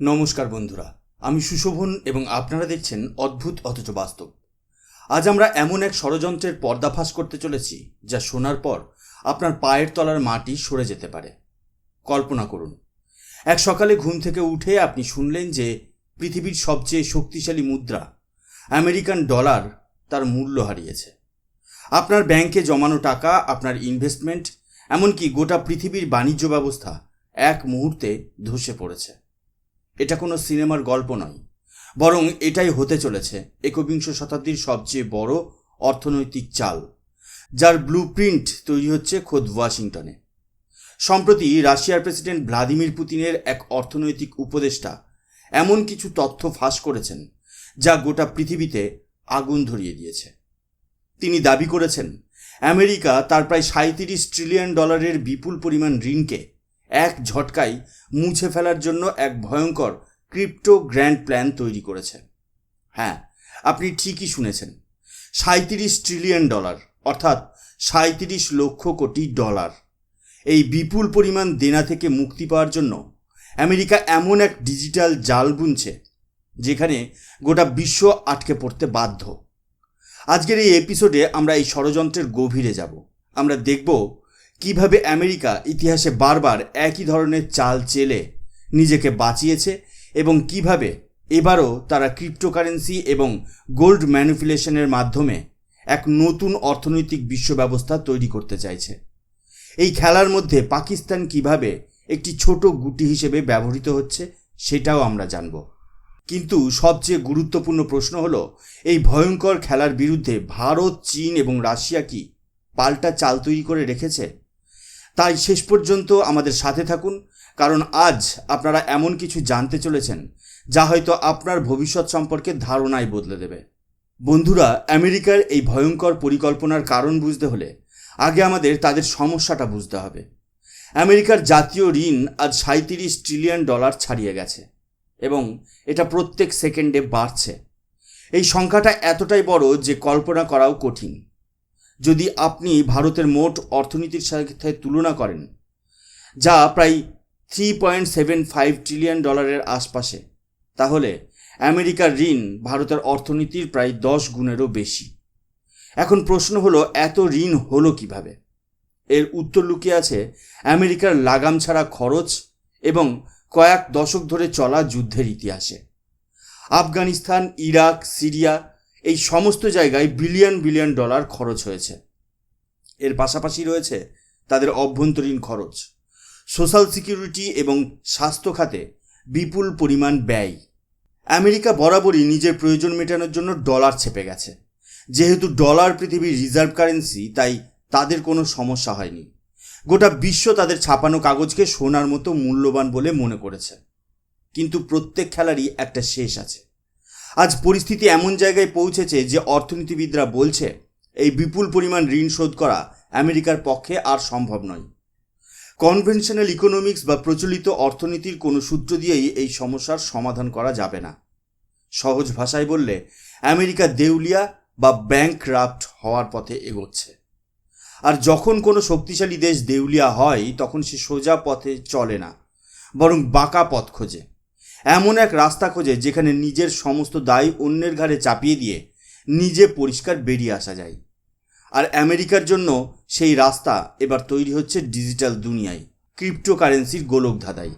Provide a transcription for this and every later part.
নমস্কার বন্ধুরা, আমি সুশোভন এবং আপনারা দেখছেন অদ্ভুত অথচ বাস্তব। আজ আমরা এমন এক ষড়যন্ত্রের পর্দাফাশ করতে চলেছি, যা শোনার পর আপনার পায়ের তলার মাটি সরে যেতে পারে। কল্পনা করুন, এক সকালে ঘুম থেকে উঠে আপনি শুনলেন যে পৃথিবীর সবচেয়ে শক্তিশালী মুদ্রা, আমেরিকান ডলার, তার মূল্য হারিয়েছে। আপনার ব্যাংকে জমানো টাকা, আপনার ইনভেস্টমেন্ট এমনকি গোটা পৃথিবীর বাণিজ্য ব্যবস্থা এক মুহূর্তে ধসে পড়েছে। এটা কোনো সিনেমার গল্প নয়, বরং এটাই হতে চলেছে একবিংশ শতাব্দীর সবচেয়ে বড় অর্থনৈতিক চাল, যার ব্লু প্রিন্ট তৈরি হচ্ছে খোদ ওয়াশিংটনে। সম্প্রতি রাশিয়ার প্রেসিডেন্ট ভ্লাদিমির পুতিনের এক অর্থনৈতিক উপদেষ্টা এমন কিছু তথ্য ফাঁস করেছেন, যা গোটা পৃথিবীতে আগুন ধরিয়ে দিয়েছে। তিনি দাবি করেছেন, আমেরিকা তার প্রায় সাঁত্রিশ ট্রিলিয়ন ডলারের বিপুল পরিমাণ ঋণকে এক ঝটকায় মুছে ফেলার জন্য এক ভয়ঙ্কর ক্রিপ্টো গ্র্যান্ড প্ল্যান তৈরি করেছে। হ্যাঁ আপনি ঠিকই শুনেছেন। সাঁত্রিশ ট্রিলিয়ন ডলার, অর্থাৎ সাঁত্রিশ লক্ষ কোটি ডলার। এই বিপুল পরিমাণ দেনা থেকে মুক্তি পাওয়ার জন্য আমেরিকা এমন এক ডিজিটাল জাল বুনছে, যেখানে গোটা বিশ্ব আটকে পড়তে বাধ্য। আজকের এই এপিসোডে আমরা এই ষড়যন্ত্রের গভীরে যাব। আমরা দেখব কীভাবে আমেরিকা ইতিহাসে বারবার একই ধরনের চাল চেলে নিজেকে বাঁচিয়েছে এবং কীভাবে এবারও তারা ক্রিপ্টোকারেন্সি এবং গোল্ড ম্যানিপুলেশনের মাধ্যমে এক নতুন অর্থনৈতিক বিশ্ব ব্যবস্থা তৈরি করতে চাইছে? এই খেলার মধ্যে পাকিস্তান কীভাবে একটি ছোট গুটি হিসেবে ব্যবহৃত হচ্ছে সেটাও আমরা জানব। কিন্তু সবচেয়ে গুরুত্বপূর্ণ প্রশ্ন হল, এই ভয়ঙ্কর খেলার বিরুদ্ধে ভারত, চীন এবং রাশিয়া কি পাল্টা চাল তৈরি করে রেখেছে? তাই শেষ পর্যন্ত আমাদের সাথে থাকুন, কারণ আজ আপনারা এমন কিছু জানতে চলেছেন যা হয়তো আপনার ভবিষ্যৎ সম্পর্কে ধারণাই বদলে দেবে। বন্ধুরা, আমেরিকার এই ভয়ঙ্কর পরিকল্পনার কারণ বুঝতে হলে আগে আমাদের তাদের সমস্যাটা বুঝতে হবে। আমেরিকার জাতীয় ঋণ আজ সাঁত্রিশ ট্রিলিয়ন ডলার ছাড়িয়ে গেছে এবং এটা প্রত্যেক সেকেন্ডে বাড়ছে। এই সংখ্যাটা এতটাই বড় যে কল্পনা করাও কঠিন। যদি আপনি ভারতের মোট অর্থনীতির সাথে তুলনা করেন, যা প্রায় three point seven five trillion ডলারের আশপাশে, তাহলে আমেরিকার ঋণ ভারতের অর্থনীতির প্রায় দশ গুণেরও বেশি। এখন প্রশ্ন হলো, এত ঋণ হলো কীভাবে? এর উত্তর লুকিয়ে আছে আমেরিকার লাগাম ছাড়া খরচ এবং কয়েক দশক ধরে চলা যুদ্ধের ইতিহাসে। আফগানিস্তান, ইরাক, সিরিয়া এই সমস্ত জায়গায় বিলিয়ন বিলিয়ন ডলার খরচ হয়েছে। এর পাশাপাশি রয়েছে তাদের অভ্যন্তরীণ খরচ। সোশ্যাল সিকিউরিটি এবং স্বাস্থ্য খাতে বিপুল পরিমাণ ব্যয়। আমেরিকা বরাবরই নিজের প্রয়োজন মেটানোর জন্য ডলার ছেপে গেছে। যেহেতু ডলার পৃথিবীর রিজার্ভ কারেন্সি তাই তাদের কোনো সমস্যা হয়নি। গোটা বিশ্ব তাদের ছাপানো কাগজকে সোনার মতো মূল্যবান বলে মনে করেছে। কিন্তু প্রত্যেক খেলারই একটা শেষ আছে। আজ পরিস্থিতি এমন জায়গায় পৌঁছেছে যে অর্থনীতিবিদরা বলছে, এই বিপুল পরিমাণ ঋণ শোধ করা আমেরিকার পক্ষে আর সম্ভব নয়। কনভেনশনাল ইকোনমিক্স বা প্রচলিত অর্থনীতির কোনো সূত্র দিয়েই এই সমস্যার সমাধান করা যাবে না। সহজ ভাষায় বললে, আমেরিকা দেউলিয়া বা ব্যাংক রাফট হওয়ার পথে এগোচ্ছে। আর যখন কোনো শক্তিশালী দেশ দেউলিয়া হয়, তখন সে সোজা পথে চলে না, বরং বাঁকা পথ খোঁজে। এমন এক রাস্তা খোঁজে যেখানে নিজের সমস্ত দায় অন্যের ঘাড়ে চাপিয়ে দিয়ে নিজে পরিষ্কার বেরিয়ে আসা যায়। আর আমেরিকার জন্য সেই রাস্তা এবার তৈরি হচ্ছে ডিজিটাল দুনিয়ায়, ক্রিপ্টোকারেন্সির গোলক ধাঁধাই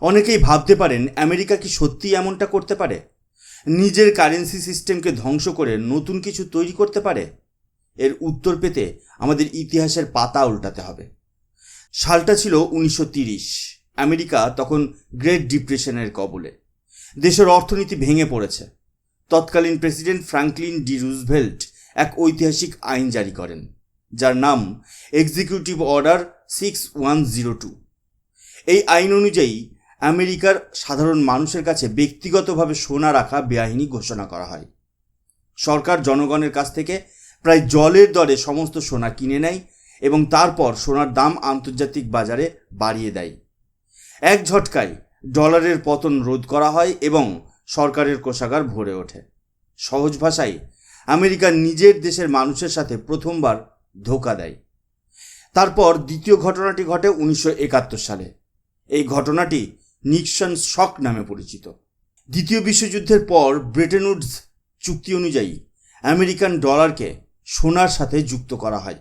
অনেকেই ভাবতে পারেন, আমেরিকা কি সত্যিই এমনটা করতে পারে? নিজের কারেন্সি সিস্টেমকে ধ্বংস করে নতুন কিছু তৈরি করতে পারে? এর উত্তর পেতে আমাদের ইতিহাসের পাতা উল্টাতে হবে। সালটা ছিল উনিশশো তিরিশ। আমেরিকা তখন গ্রেট ডিপ্রেশনের কবলে। দেশের অর্থনীতি ভেঙে পড়েছে। তৎকালীন প্রেসিডেন্ট ফ্রাঙ্কলিন ডি রুজভেল্ট এক ঐতিহাসিক আইন জারি করেন, যার নাম executive order six one zero two এই আইন অনুযায়ী আমেরিকার সাধারণ মানুষের কাছে ব্যক্তিগতভাবে সোনা রাখা বেআইনি ঘোষণা করা হয়। সরকার জনগণের কাছ থেকে প্রায় জলের দরে সমস্ত সোনা কিনে নেয় এবং তারপর সোনার দাম আন্তর্জাতিক বাজারে বাড়িয়ে দেয়। এক ঝটকায় ডলারের পতন রোধ করা হয় এবং সরকারের কোষাগার ভরে ওঠে। সহজ ভাষায়, আমেরিকা নিজের দেশের মানুষের সাথে প্রথমবার ধোকা দেয়। তারপর দ্বিতীয় ঘটনাটি ঘটে উনিশশো একাত্তর সালে। এই ঘটনাটি নিক্সন শক নামে পরিচিত। দ্বিতীয় বিশ্বযুদ্ধের পর ব্রেটেন উডস চুক্তি অনুযায়ী আমেরিকান ডলারকে সোনার সাথে যুক্ত করা হয়।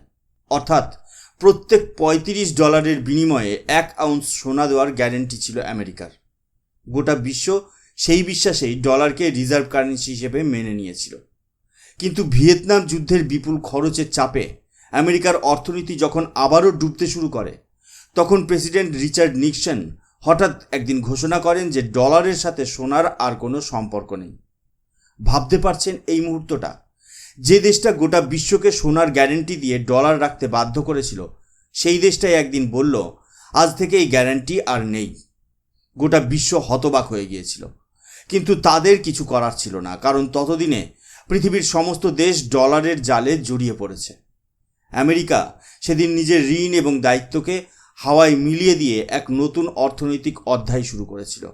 অর্থাৎ প্রত্যেক পঁয়ত্রিশ ডলারের বিনিময়ে এক আউন্স সোনা দেওয়ার গ্যারেন্টি ছিল আমেরিকার। গোটা বিশ্ব সেই বিশ্বাসেই ডলারকে রিজার্ভ কারেন্সি হিসেবে মেনে নিয়েছিল। কিন্তু ভিয়েতনাম যুদ্ধের বিপুল খরচের চাপে আমেরিকার অর্থনীতি যখন আবারও ডুবতে শুরু করে, তখন প্রেসিডেন্ট রিচার্ড নিক্সন হঠাৎ একদিন ঘোষণা করেন যে ডলারের সাথে সোনার আর কোনো সম্পর্ক নেই। ভাবতে পারছেন এই মুহূর্তটা? যে দেশটা গোটা বিশ্বকে সোনার গ্যারেন্টি দিয়ে ডলার রাখতে বাধ্য করেছিল, সেই দেশটাই একদিন বলল, আজ থেকে এই গ্যারান্টি আর নেই। গোটা বিশ্ব হতবাক হয়ে গিয়েছিল। কিন্তু তাদের কিছু করার ছিল না, কারণ ততদিনে পৃথিবীর সমস্ত দেশ ডলারের জালে জড়িয়ে পড়েছে। আমেরিকা সেদিন নিজের ঋণ এবং দায়িত্বকে হাওয়ায় মিলিয়ে দিয়ে এক নতুন অর্থনৈতিক অধ্যায় শুরু করেছিল।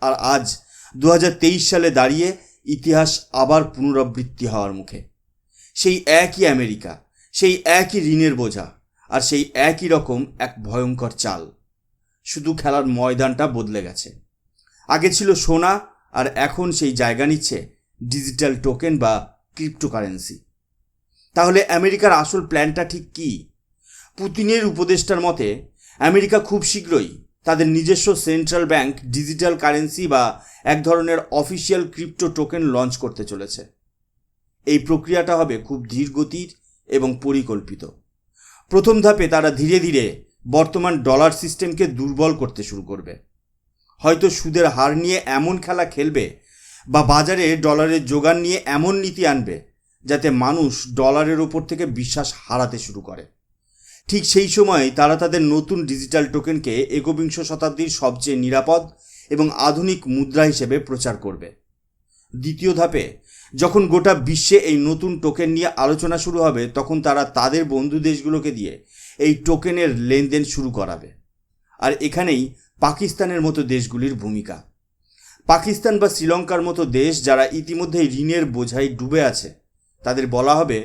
আর আজ দু হাজার তেইশ সালে দাঁড়িয়ে ইতিহাস আবার পুনরাবৃত্তি হওয়ার মুখে। সেই একই আমেরিকা, সেই একই ঋণের বোঝা আর সেই একই রকম এক ভয়ঙ্কর চাল। শুধু খেলার ময়দানটা বদলে গেছে। আগে ছিল সোনা আর এখন সেই জায়গা নিচ্ছে ডিজিটাল টোকেন বা ক্রিপ্টোকারেন্সি। তাহলে আমেরিকার আসল প্ল্যানটা ঠিক কী? পুতিনের উপদেষ্টার মতে, আমেরিকা খুব শীঘ্রই তাদের নিজস্ব সেন্ট্রাল ব্যাংক, ডিজিটাল কারেন্সি বা এক ধরনের অফিসিয়াল ক্রিপ্টো টোকেন লঞ্চ করতে চলেছে। এই প্রক্রিয়াটা হবে খুব ধীর গতির এবং পরিকল্পিত। প্রথম ধাপে তারা ধীরে ধীরে বর্তমান ডলার সিস্টেমকে দুর্বল করতে শুরু করবে। হয়তো সুদের হার নিয়ে এমন খেলা খেলবে বা বাজারে ডলারের যোগান নিয়ে এমন নীতি আনবে যাতে মানুষ ডলারের ওপর থেকে বিশ্বাস হারাতে শুরু করে। ঠিক সেই সময় তারা তাদের নতুন ডিজিটাল টোকেনকে একবিংশ শতাব্দীর সবচেয়ে নিরাপদ এবং আধুনিক মুদ্রা হিসেবে প্রচার করবে। দ্বিতীয় ধাপে, যখন গোটা বিশ্বে এই নতুন টোকেন নিয়ে আলোচনা শুরু হবে, তখন তারা তাদের বন্ধু দেশগুলোকে দিয়ে এই টোকেনের লেনদেন শুরু করাবে। আর এখানেই পাকিস্তানের মতো দেশগুলির ভূমিকা। পাকিস্তান বা শ্রীলঙ্কার মতো দেশ যারা ইতিমধ্যেই ঋণের বোঝাই ডুবে আছে, তাদের বলা হবে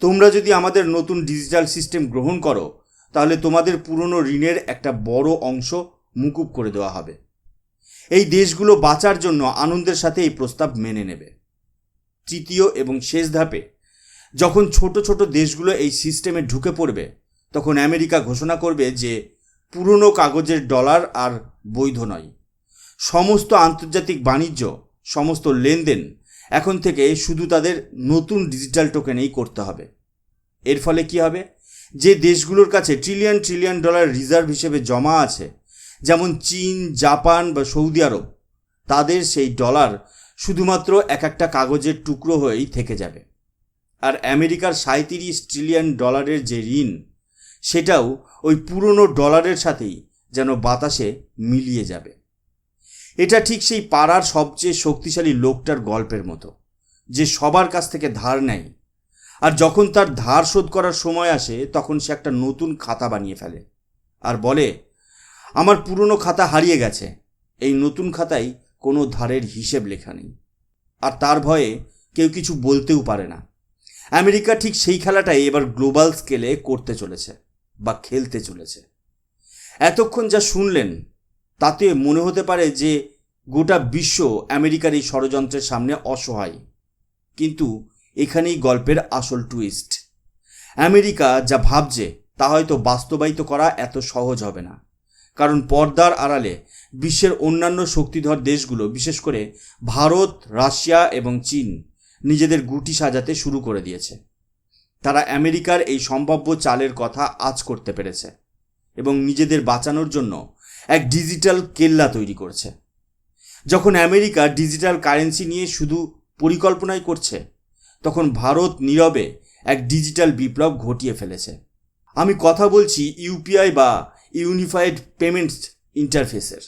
তোমরা যদি আমাদের নতুন ডিজিটাল সিস্টেম গ্রহণ করো, তাহলে তোমাদের পুরনো ঋণের একটা বড় অংশ মুকুব করে দেওয়া হবে। এই দেশগুলো বাঁচার জন্য আনন্দের সাথে এই প্রস্তাব মেনে নেবে। তৃতীয় এবং শেষ ধাপে, যখন ছোট ছোট দেশগুলো এই সিস্টেমে ঢুকে পড়বে, তখন আমেরিকা ঘোষণা করবে যে পুরনো কাগজের ডলার আর বৈধ নয়। সমস্ত আন্তর্জাতিক বাণিজ্য, সমস্ত লেনদেন এখন থেকে শুধু তাদের নতুন ডিজিটাল টোকেনেই করতে হবে। এর ফলে কি হবে? যে দেশগুলোর কাছে ট্রিলিয়ন ট্রিলিয়ন ডলার রিজার্ভ হিসেবে জমা আছে, যেমন চীন, জাপান বা সৌদি আরব, তাদের সেই ডলার শুধুমাত্র এক একটা কাগজের টুকরো হয়েই থেকে যাবে। আর আমেরিকার সাঁত্রিশ ট্রিলিয়ন ডলারের যে ঋণ, সেটাও ওই পুরনো ডলারের সাথেই যেন বাতাসে মিলিয়ে যাবে। এটা ঠিক সেই পাড়ার সবচেয়ে শক্তিশালী লোকটার গল্পের মতো, যে সবার কাছ থেকে ধার নেয়। আর যখন তার ধার শোধ করার সময় আসে, তখন সে একটা নতুন খাতা বানিয়ে ফেলে আর বলে, আমার পুরনো খাতা হারিয়ে গেছে। এই নতুন খাতায় কোনো ধারের হিসেব লেখা নেই। আর তার ভয়ে কেউ কিছু বলতেও পারে না। আমেরিকা ঠিক সেই খেলাটাই এবার গ্লোবাল স্কেলে করতে চলেছে বা খেলতে চলেছে। এতক্ষণ যা শুনলেন তাতে মনে হতে পারে যে গোটা বিশ্ব আমেরিকার এই ষড়যন্ত্রের সামনে অসহায়। কিন্তু এখানেই গল্পের আসল টুইস্ট আমেরিকা যা ভাবছে, তা হয়তো বাস্তবায়িত করা এত সহজ হবে না। কারণ পর্দার আড়ালে বিশ্বের অন্যান্য শক্তিধর দেশগুলো, বিশেষ করে ভারত, রাশিয়া এবং চীন, নিজেদের গুটি সাজাতে শুরু করে দিয়েছে। তারা আমেরিকার এই সম্ভাব্য চালের কথা আজ করতে পেরেছে এবং নিজেদের বাঁচানোর জন্য এক ডিজিটাল কেল্লা তৈরি করছে। যখন আমেরিকা ডিজিটাল কারেন্সি নিয়ে শুধু পরিকল্পনাই করছে, তখন ভারত নীরবে এক ডিজিটাল বিপ্লব ঘটিয়ে ফেলেছে। আমি কথা বলছি ইউপিআই বা ইউনিফাইড পেমেন্টস ইন্টারফেসের।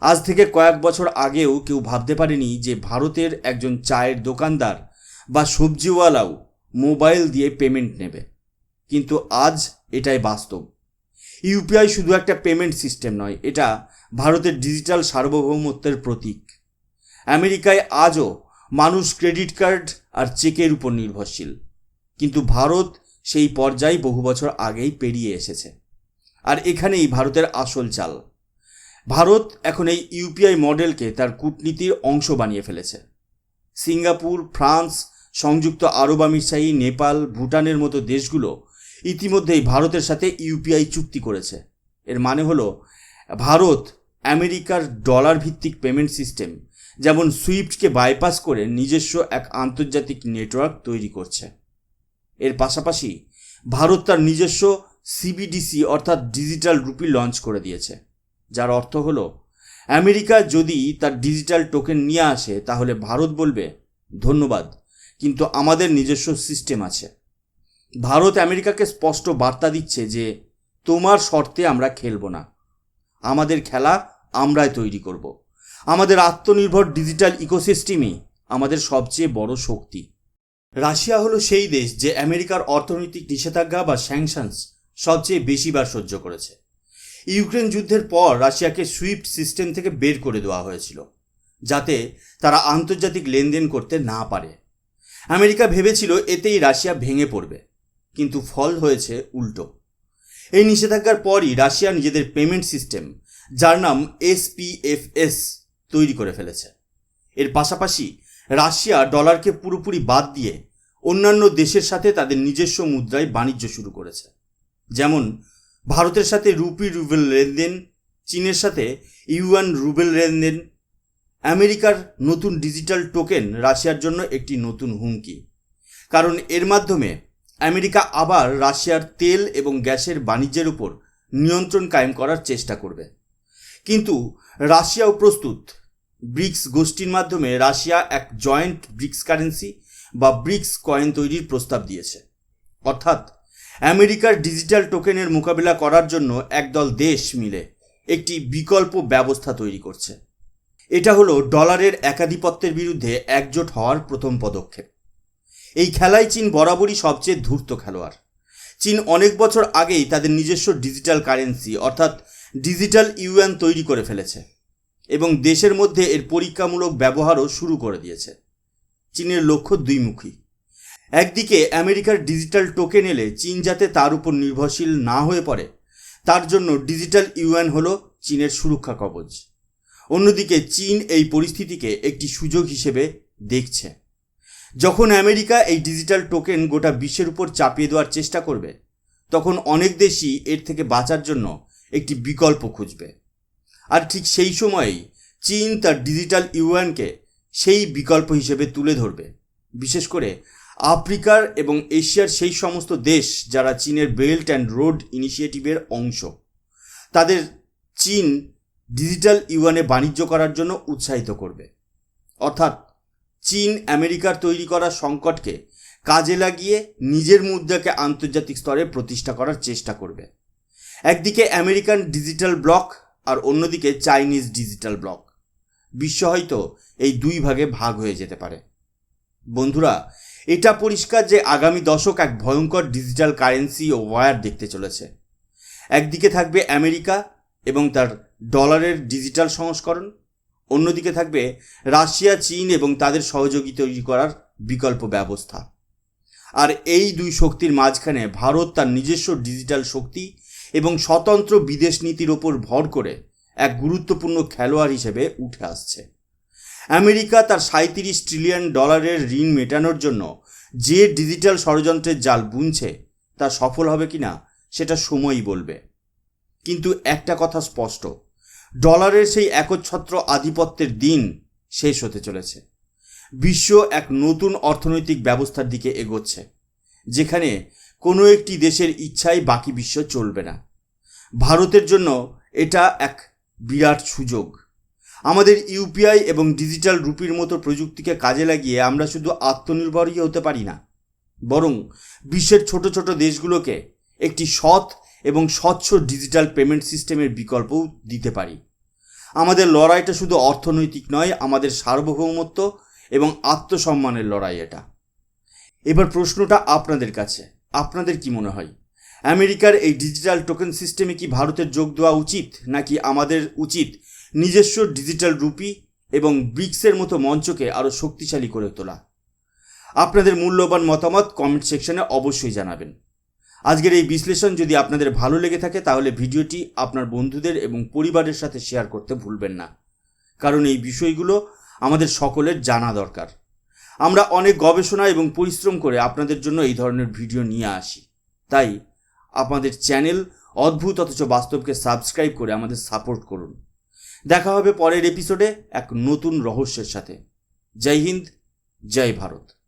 আজ থেকে কয়েক বছর আগেও কেউ ভাবতে পারেনি যে ভারতের একজন চায়ের দোকানদার বা সবজিওয়ালাও মোবাইল দিয়ে পেমেন্ট নেবে। কিন্তু আজ এটাই বাস্তব। ইউপিআই শুধু একটা পেমেন্ট সিস্টেম নয়, এটা ভারতের ডিজিটাল সার্বভৌমত্বের প্রতীক। আমেরিকায় আজও মানুষ ক্রেডিট কার্ড আর চেকের উপর নির্ভরশীল। কিন্তু ভারত সেই পর্যায়ে বহু বছর আগেই পেরিয়ে এসেছে। আর এখানেই ভারতের আসল চাল। ভারত এখন এই ইউপিআই মডেলকে তার কূটনীতির অংশ বানিয়ে ফেলেছে। সিঙ্গাপুর, ফ্রান্স, সংযুক্ত আরব আমিরশাহী, নেপাল, ভুটানের মতো দেশগুলো ইতিমধ্যেই ভারতের সাথে ইউপিআই চুক্তি করেছে। এর মানে হলো, ভারত আমেরিকার ডলার ভিত্তিক পেমেন্ট সিস্টেম, যেমন সুইফটকে বাইপাস করে নিজস্ব এক আন্তর্জাতিক নেটওয়ার্ক তৈরি করছে। এর পাশাপাশি, ভারত তার নিজস্ব সিবিডিসি অর্থাৎ ডিজিটাল রুপি লঞ্চ করে দিয়েছে, যার অর্থ হলো, আমেরিকা যদি তার ডিজিটাল টোকেন নিয়ে আসে, তাহলে ভারত বলবে, ধন্যবাদ, কিন্তু আমাদের নিজস্ব সিস্টেম আছে। ভারত আমেরিকাকে স্পষ্ট বার্তা দিচ্ছে যে, তোমার শর্তে আমরা খেলব না। আমাদের খেলা আমরাই তৈরি করব। আমাদের আত্মনির্ভর ডিজিটাল ইকোসিস্টেমই আমাদের সবচেয়ে বড় শক্তি। রাশিয়া হলো সেই দেশ যে আমেরিকার অর্থনৈতিক নিষেধাজ্ঞা বা স্যাংশনস সবচেয়ে বেশিবার সহ্য করেছে। ইউক্রেন যুদ্ধের পর রাশিয়াকে সুইফট সিস্টেম থেকে বের করে দেওয়া হয়েছিল, যাতে তারা আন্তর্জাতিক লেনদেন করতে না পারে। আমেরিকা ভেবেছিল এতেই রাশিয়া ভেঙে পড়বে। কিন্তু ফল হয়েছে উল্টো। এই নিষেধাজ্ঞার পরই রাশিয়া নিজেদের পেমেন্ট সিস্টেম, যার নাম এসপিএফএস, তৈরি করে ফেলেছে। এর পাশাপাশি রাশিয়া ডলারকে পুরোপুরি বাদ দিয়ে অন্যান্য দেশের সাথে তাদের নিজস্ব মুদ্রায় বাণিজ্য শুরু করেছে। যেমন, ভারতের সাথে রুপি রুবেল লেনদেন, চীনের সাথে ইউয়ান রুবেল লেনদেন, আমেরিকার নতুন ডিজিটাল টোকেন রাশিয়ার জন্য একটি নতুন হুমকি। কারণ এর মাধ্যমে আমেরিকা আবার রাশিয়ার তেল এবং গ্যাসের বাণিজ্যের উপর নিয়ন্ত্রণ কায়েম করার চেষ্টা করবে। কিন্তু রাশিয়াও প্রস্তুত। ব্রিক্স গোষ্ঠীর মাধ্যমে রাশিয়া এক জয়েন্ট ব্রিক্স কারেন্সি বা ব্রিক্স কয়েন তৈরির প্রস্তাব দিয়েছে। অর্থাৎ আমেরিকার ডিজিটাল টোকেনের মোকাবিলা করার জন্য একদল দেশ মিলে একটি বিকল্প ব্যবস্থা তৈরি করছে। এটা হলো ডলারের একাধিপত্যের বিরুদ্ধে একজোট হওয়ার প্রথম পদক্ষেপ। এই খেলায় চীন বরাবরই সবচেয়ে ধূর্ত খেলোয়াড়। চীন অনেক বছর আগেই তাদের নিজস্ব ডিজিটাল কারেন্সি, অর্থাৎ ডিজিটাল ইউএন তৈরি করে ফেলেছে এবং দেশের মধ্যে এর পরীক্ষামূলক ব্যবহারও শুরু করে দিয়েছে। চীনের লক্ষ্য দুইমুখী একদিকে আমেরিকার ডিজিটাল টোকেন এলে চীন যাতে তার উপর নির্ভরশীল না হয়ে পড়ে, তার জন্য ডিজিটাল ইউএন হল চীনের সুরক্ষা কবচ। অন্যদিকে চীন এই পরিস্থিতিকে একটি সুযোগ হিসেবে দেখছে। যখন আমেরিকা এই ডিজিটাল টোকেন গোটা বিশ্বের উপর চাপিয়ে দেওয়ার চেষ্টা করবে, তখন অনেক দেশই এর থেকে বাঁচার জন্য একটি বিকল্প খুঁজবে। আর ঠিক সেই সময়েই চীন তার ডিজিটাল ইউএনকে সেই বিকল্প হিসেবে তুলে ধরবে। বিশেষ করে আফ্রিকার এবং এশিয়ার সেই সমস্ত দেশ যারা চীনের বেল্ট অ্যান্ড রোড ইনিশিয়েটিভের অংশ, তাদের চীন ডিজিটাল ইউয়ানে বাণিজ্য করার জন্য উৎসাহিত করবে। অর্থাৎ চীন আমেরিকার তৈরি করা সংকটকে কাজে লাগিয়ে নিজের মুদ্রাকে আন্তর্জাতিক স্তরে প্রতিষ্ঠা করার চেষ্টা করবে। একদিকে আমেরিকান ডিজিটাল ব্লক আর অন্যদিকে চাইনিজ ডিজিটাল ব্লক। বিশ্ব হয়তো এই দুই ভাগে ভাগ হয়ে যেতে পারে। বন্ধুরা, এটা পরিষ্কার যে আগামী দশক এক ভয়ঙ্কর ডিজিটাল কারেন্সি ও ওয়ার দেখতে চলেছে। একদিকে থাকবে আমেরিকা এবং তার ডলারের ডিজিটাল সংস্করণ অন্যদিকে থাকবে রাশিয়া, চীন এবং তাদের সহযোগী তৈরি করার বিকল্প ব্যবস্থা। আর এই দুই শক্তির মাঝখানে ভারত তার নিজস্ব ডিজিটাল শক্তি এবং স্বতন্ত্র বিদেশ নীতির ওপর ভর করে এক গুরুত্বপূর্ণ খেলোয়াড় হিসেবে উঠে আসছে। আমেরিকা তার সাঁত্রিশ ট্রিলিয়ন ডলারের ঋণ মেটানোর জন্য যে ডিজিটাল ষড়যন্ত্রের জাল বুনছে, তা সফল হবে কিনা সেটা সময়ই বলবে। কিন্তু একটা কথা স্পষ্ট ডলারের সেই একচ্ছত্র আধিপত্যের দিন শেষ হতে চলেছে। বিশ্ব এক নতুন অর্থনৈতিক ব্যবস্থার দিকে এগোচ্ছে, যেখানে কোনো একটি দেশের ইচ্ছাই বাকি বিশ্ব চলবে না। ভারতের জন্য এটা এক বিরাট সুযোগ। আমাদের ইউপিআই এবং ডিজিটাল রুপির মতো প্রযুক্তিকে কাজে লাগিয়ে আমরা শুধু আত্মনির্ভরই হতে পারি না, বরং বিশ্বের ছোট ছোট দেশগুলোকে একটি সৎ এবং স্বচ্ছ ডিজিটাল পেমেন্ট সিস্টেমের বিকল্পও দিতে পারি। আমাদের লড়াইটা শুধু অর্থনৈতিক নয়, আমাদের সার্বভৌমত্ব এবং আত্মসম্মানের লড়াই এটা। এবার প্রশ্নটা আপনাদের কাছে, আপনাদের কি মনে হয়? আমেরিকার এই ডিজিটাল টোকেন সিস্টেমে কি ভারতের যোগ দেওয়া উচিত, নাকি আমাদের উচিত নিজস্ব ডিজিটাল রুপি এবং ব্রিক্সের মতো মঞ্চকে আরও শক্তিশালী করে তোলা? আপনাদের মূল্যবান মতামত কমেন্ট সেকশনে অবশ্যই জানাবেন। আজকের এই বিশ্লেষণ যদি আপনাদের ভালো লেগে থাকে, তাহলে ভিডিওটি আপনার বন্ধুদের এবং পরিবারের সাথে শেয়ার করতে ভুলবেন না। কারণ এই বিষয়গুলো আমাদের সকলের জানা দরকার। আমরা অনেক গবেষণা এবং পরিশ্রম করে আপনাদের জন্য এই ধরনের ভিডিও নিয়ে আসি। তাই আমাদের চ্যানেল অদ্ভুত অথচ বাস্তবকে সাবস্ক্রাইব করে আমাদের সাপোর্ট করুন। দেখা হবে পরের এপিসোডে এক নতুন রহস্যের সাথে। জয় হিন্দ, জয় ভারত।